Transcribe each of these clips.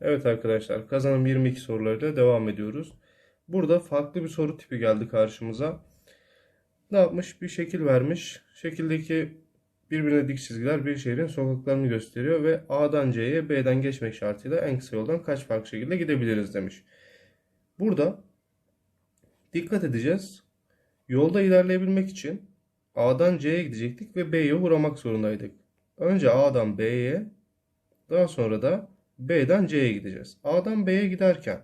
Evet arkadaşlar kazanım 22 sorularıyla devam ediyoruz. Burada farklı bir soru tipi geldi karşımıza. Ne yapmış? Bir şekil vermiş. Şekildeki birbirine dik çizgiler bir şehrin sokaklarını gösteriyor ve A'dan C'ye B'den geçmek şartıyla en kısa yoldan kaç farklı şekilde gidebiliriz demiş. Burada dikkat edeceğiz. Yolda ilerleyebilmek için A'dan C'ye gidecektik ve B'ye uğramak zorundaydık. Önce A'dan B'ye, daha sonra da B'den C'ye gideceğiz. A'dan B'ye giderken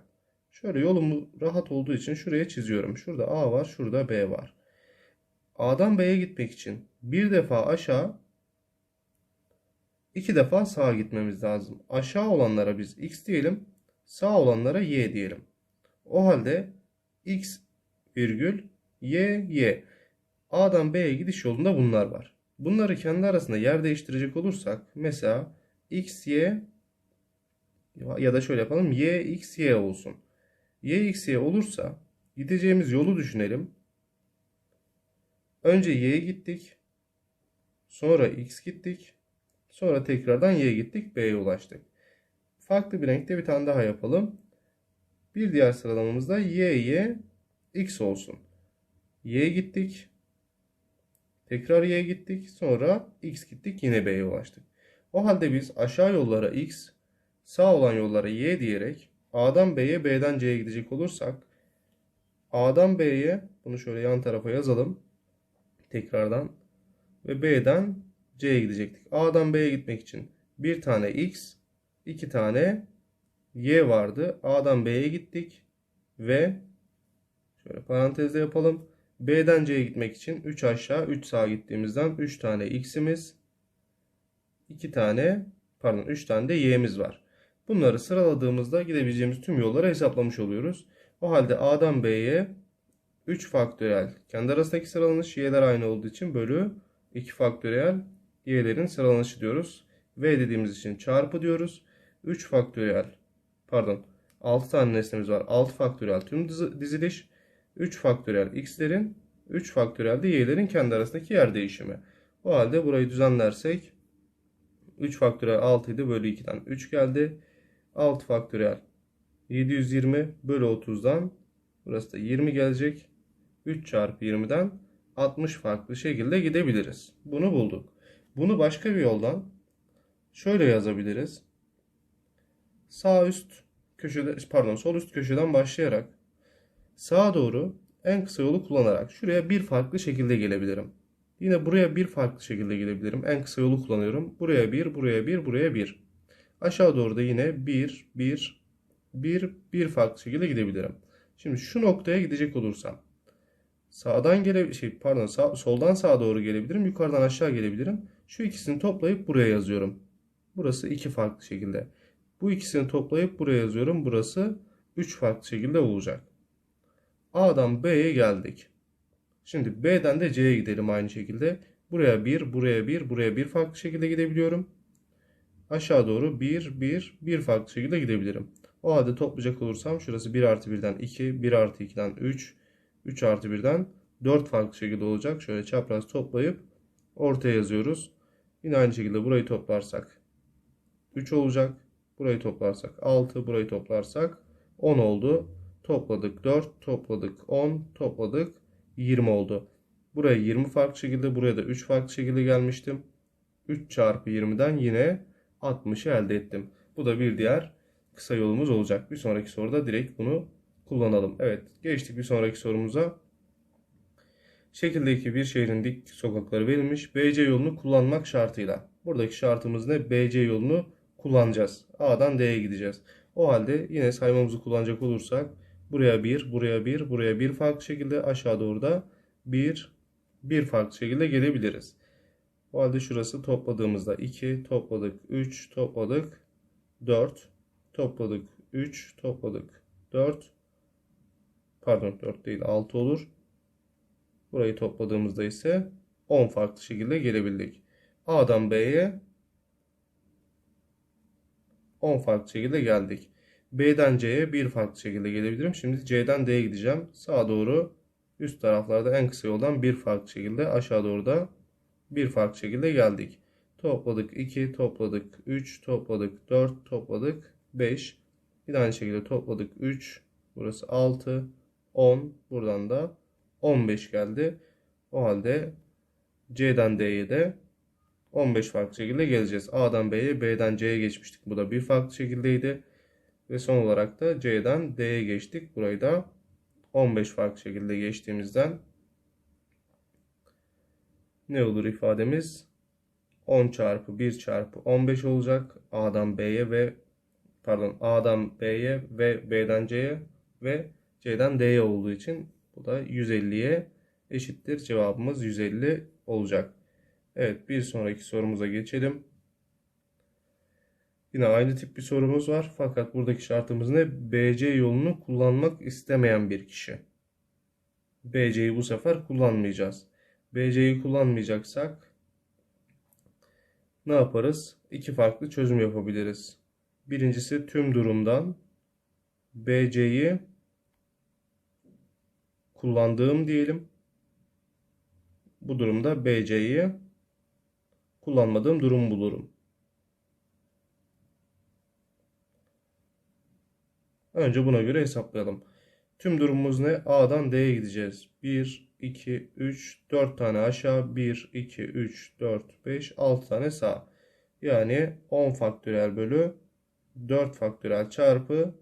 şöyle yolum rahat olduğu için şuraya çiziyorum. Şurada A var, şurada B var. A'dan B'ye gitmek için bir defa aşağı, iki defa sağa gitmemiz lazım. Aşağı olanlara biz X diyelim, sağ olanlara Y diyelim. O halde X virgül Y Y. A'dan B'ye gidiş yolunda bunlar var. Bunları kendi arasında yer değiştirecek olursak mesela X Y ya da şöyle yapalım Y X Y olsun. Y X Y olursa gideceğimiz yolu düşünelim. Önce Y'ye gittik. Sonra X gittik. Sonra tekrardan Y'ye gittik. B'ye ulaştık. Farklı bir renkte bir tane daha yapalım. Bir diğer sıralamamızda Y Y X olsun. Y'ye gittik. Tekrar Y'ye gittik. Sonra X gittik. Yine B'ye ulaştık. O halde biz aşağı yollara X, sağ olan yollara Y diyerek A'dan B'ye, B'den C'ye gidecek olursak A'dan B'ye bunu şöyle yan tarafa yazalım. Tekrardan ve B'den C'ye gidecektik. A'dan B'ye gitmek için bir tane X, iki tane Y vardı. A'dan B'ye gittik ve şöyle parantezde yapalım. B'den C'ye gitmek için 3 aşağı 3 sağa gittiğimizden 3 tane X'imiz 2 tane pardon 3 tane de Y'miz var. Bunları sıraladığımızda gidebileceğimiz tüm yolları hesaplamış oluyoruz. O halde A'dan B'ye 3 faktöriyel kendi arasındaki sıralanış y'ler aynı olduğu için bölü 2 faktöriyel y'lerin sıralanışı diyoruz. V dediğimiz için çarpı diyoruz. 3 faktöriyel pardon 6 tane nesnemiz var. 6 faktöriyel tüm diziliş 3 faktöriyel x'lerin 3 faktöriyel de y'lerin kendi arasındaki yer değişimi. O halde burayı düzenlersek 3 faktöriyel 6 idi bölü 2'den 3 geldi. 6 faktöriyel 720 bölü 30'dan burası da 20 gelecek. 3 çarpı 20'den 60 farklı şekilde gidebiliriz. Bunu bulduk. Bunu başka bir yoldan şöyle yazabiliriz. Sağ üst köşede pardon sol üst köşeden başlayarak sağa doğru en kısa yolu kullanarak şuraya bir farklı şekilde gelebilirim. Yine buraya bir farklı şekilde gidebilirim. En kısa yolu kullanıyorum. Buraya bir, buraya bir, buraya bir. Aşağı doğru da yine bir, bir, bir, bir farklı şekilde gidebilirim. Şimdi şu noktaya gidecek olursam sağdan gele şey pardon sağ, soldan sağa doğru gelebilirim. Yukarıdan aşağı gelebilirim. Şu ikisini toplayıp buraya yazıyorum. Burası iki farklı şekilde. Bu ikisini toplayıp buraya yazıyorum. Burası üç farklı şekilde olacak. A'dan B'ye geldik. Şimdi B'den de C'ye gidelim aynı şekilde. Buraya 1, buraya 1, buraya 1 farklı şekilde gidebiliyorum. Aşağı doğru 1, 1, 1 farklı şekilde gidebilirim. O halde toplayacak olursam şurası 1 artı 1'den 2, 1 artı 2'den 3, 3 artı 1'den 4 farklı şekilde olacak. Şöyle çapraz toplayıp ortaya yazıyoruz. Yine aynı şekilde burayı toplarsak 3 olacak. Burayı toplarsak 6, burayı toplarsak 10 oldu. Topladık 4, topladık 10, topladık 20 oldu. Buraya 20 farklı şekilde, buraya da 3 farklı şekilde gelmiştim. 3 çarpı 20'den yine 60'ı elde ettim. Bu da bir diğer kısa yolumuz olacak. Bir sonraki soruda direkt bunu kullanalım. Evet geçtik bir sonraki sorumuza. Şekildeki bir şehrin dik sokakları verilmiş. BC yolunu kullanmak şartıyla. Buradaki şartımız ne? BC yolunu kullanacağız. A'dan D'ye gideceğiz. O halde yine saymamızı kullanacak olursak buraya 1, buraya 1, buraya 1 farklı şekilde aşağı doğru da 1, 1 farklı şekilde gelebiliriz. O halde şurası topladığımızda 2, topladık 3, topladık 4, topladık 3, topladık 4, pardon 4 değil 6 olur. Burayı topladığımızda ise 10 farklı şekilde gelebildik. A'dan B'ye 10 farklı şekilde geldik. B'den C'ye bir farklı şekilde gelebilirim. Şimdi C'den D'ye gideceğim. Sağa doğru üst taraflarda en kısa yoldan bir farklı şekilde aşağı doğru da bir farklı şekilde geldik. Topladık 2, topladık 3, topladık 4, topladık 5. Yine aynı şekilde topladık 3. Burası 6. 10. Buradan da 15 geldi. O halde C'den D'ye de 15 farklı şekilde geleceğiz. A'dan B'ye, B'den C'ye geçmiştik. Bu da bir farklı şekildeydi. Ve son olarak da C'den D'ye geçtik. Burayı da 15 farklı şekilde geçtiğimizden ne olur ifademiz? 10 çarpı 1 çarpı 15 olacak. A'dan B'ye ve pardon A'dan B'ye ve B'den C'ye ve C'den D'ye olduğu için bu da 150'ye eşittir. Cevabımız 150 olacak. Evet bir sonraki sorumuza geçelim. Yine aynı tip bir sorumuz var. Fakat buradaki şartımız ne? BC yolunu kullanmak istemeyen bir kişi. BC'yi bu sefer kullanmayacağız. BC'yi kullanmayacaksak ne yaparız? İki farklı çözüm yapabiliriz. Birincisi tüm durumdan BC'yi kullandığım diyelim. Bu durumda BC'yi kullanmadığım durum bulurum. Önce buna göre hesaplayalım. Tüm durumumuz ne? A'dan D'ye gideceğiz. 1, 2, 3, 4 tane aşağı. 1, 2, 3, 4, 5, 6 tane sağ. Yani 10 faktöriyel bölü 4 faktöriyel çarpı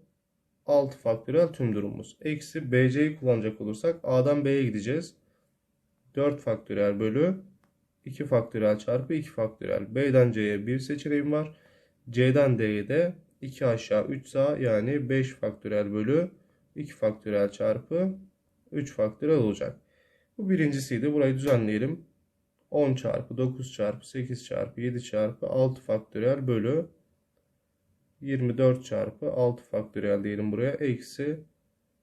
6 faktöriyel tüm durumumuz. Eksi BC'yi kullanacak olursak A'dan B'ye gideceğiz. 4 faktöriyel bölü 2 faktöriyel çarpı 2 faktöriyel. B'den C'ye bir seçeneğim var. C'den D'ye de 2 aşağı 3 sağ yani 5 faktöriyel bölü 2 faktöriyel çarpı 3 faktöriyel olacak. Bu birincisiydi. Burayı düzenleyelim. 10 çarpı 9 çarpı 8 çarpı 7 çarpı 6 faktöriyel bölü 24 çarpı 6 faktöriyel diyelim buraya. Eksi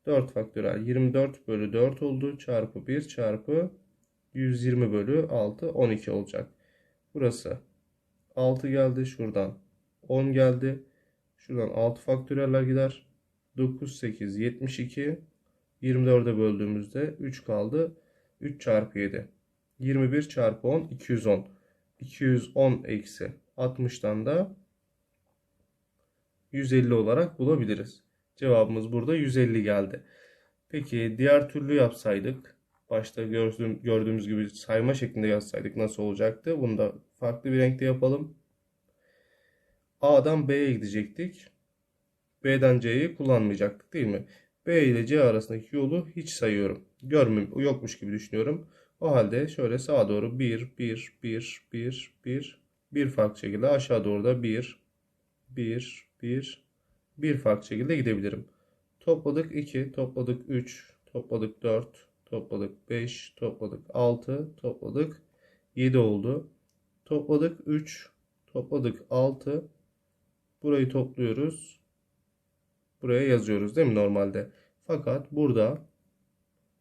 4 faktöriyel. 24 bölü 4 oldu. Çarpı 1 çarpı 120 bölü 6 12 olacak. Burası 6 geldi. Şuradan 10 geldi. Şuradan 6 faktöriyeller gider. 9, 8, 72. 24'e böldüğümüzde 3 kaldı. 3 çarpı 7. 21 çarpı 10 210. 210 eksi 60'tan da 150 olarak bulabiliriz. Cevabımız burada 150 geldi. Peki diğer türlü yapsaydık başta gördüğüm, gördüğümüz gibi sayma şeklinde yazsaydık nasıl olacaktı? Bunu da farklı bir renkte yapalım. A'dan B'ye gidecektik. B'den C'yi kullanmayacaktık değil mi? B ile C arasındaki yolu hiç sayıyorum. Görmüm yokmuş gibi düşünüyorum. O halde şöyle sağa doğru 1, 1, 1, 1, 1, bir farklı şekilde aşağı doğru da 1, 1, 1, bir farklı şekilde gidebilirim. Topladık 2, topladık 3, topladık 4, topladık 5, topladık 6, topladık 7 oldu. Topladık 3, topladık 6. Burayı topluyoruz. Buraya yazıyoruz değil mi normalde? Fakat burada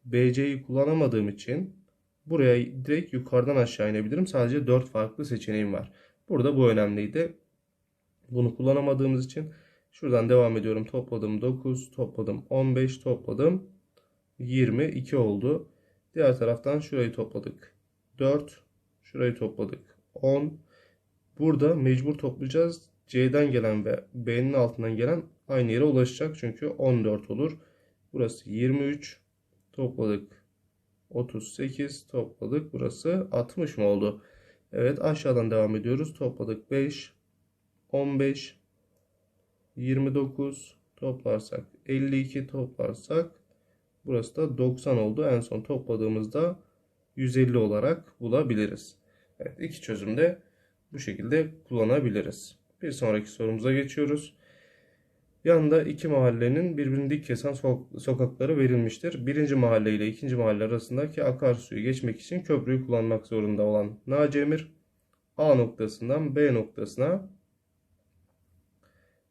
BC'yi kullanamadığım için buraya direkt yukarıdan aşağı inebilirim. Sadece 4 farklı seçeneğim var. Burada bu önemliydi. Bunu kullanamadığımız için şuradan devam ediyorum. Topladım 9, topladım 15, topladım 22 oldu. Diğer taraftan şurayı topladık. 4, şurayı topladık. 10. Burada mecbur toplayacağız. C'den gelen ve B'nin altından gelen aynı yere ulaşacak. Çünkü 14 olur. Burası 23. Topladık. 38 topladık. Burası 60 mı oldu? Evet aşağıdan devam ediyoruz. Topladık 5. 15. 29 toplarsak 52 toplarsak burası da 90 oldu. En son topladığımızda 150 olarak bulabiliriz. Evet iki çözümde bu şekilde kullanabiliriz. Bir sonraki sorumuza geçiyoruz. Yanında iki mahallenin birbirini dik kesen sokakları verilmiştir. Birinci mahalle ile ikinci mahalle arasındaki akarsuyu geçmek için köprüyü kullanmak zorunda olan Naci Emir A noktasından B noktasına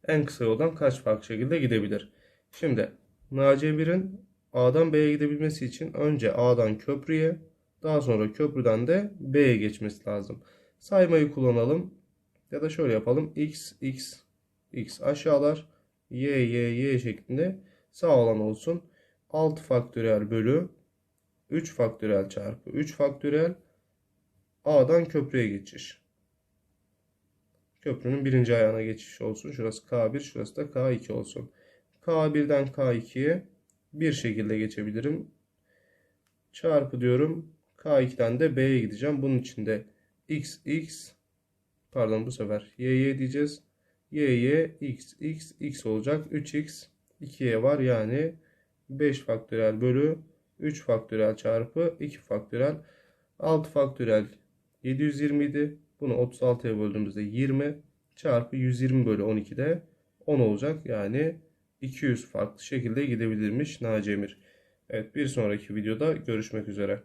en kısa yoldan kaç farklı şekilde gidebilir? Şimdi Naci Emir'in A'dan B'ye gidebilmesi için önce A'dan köprüye daha sonra köprüden de B'ye geçmesi lazım. Saymayı kullanalım. Ya da şöyle yapalım. X, X, X aşağılar. Y, Y, Y şeklinde sağ olan olsun. 6 faktöriyel bölü 3 faktöriyel çarpı 3 faktöriyel A'dan köprüye geçiş. Köprünün birinci ayağına geçiş olsun. Şurası K1, şurası da K2 olsun. K1'den K2'ye bir şekilde geçebilirim. Çarpı diyorum. K2'den de B'ye gideceğim. Bunun için de x x pardon bu sefer y y diyeceğiz. Y y x x x olacak. 3x 2y var yani 5 faktöriyel bölü 3 faktöriyel çarpı 2 faktöriyel 6 faktöriyel 720 idi. Bunu 36'ya böldüğümüzde 20 çarpı 120 bölü 12'de 10 olacak. Yani 200 farklı şekilde gidebilirmiş Naci Emir. Evet bir sonraki videoda görüşmek üzere.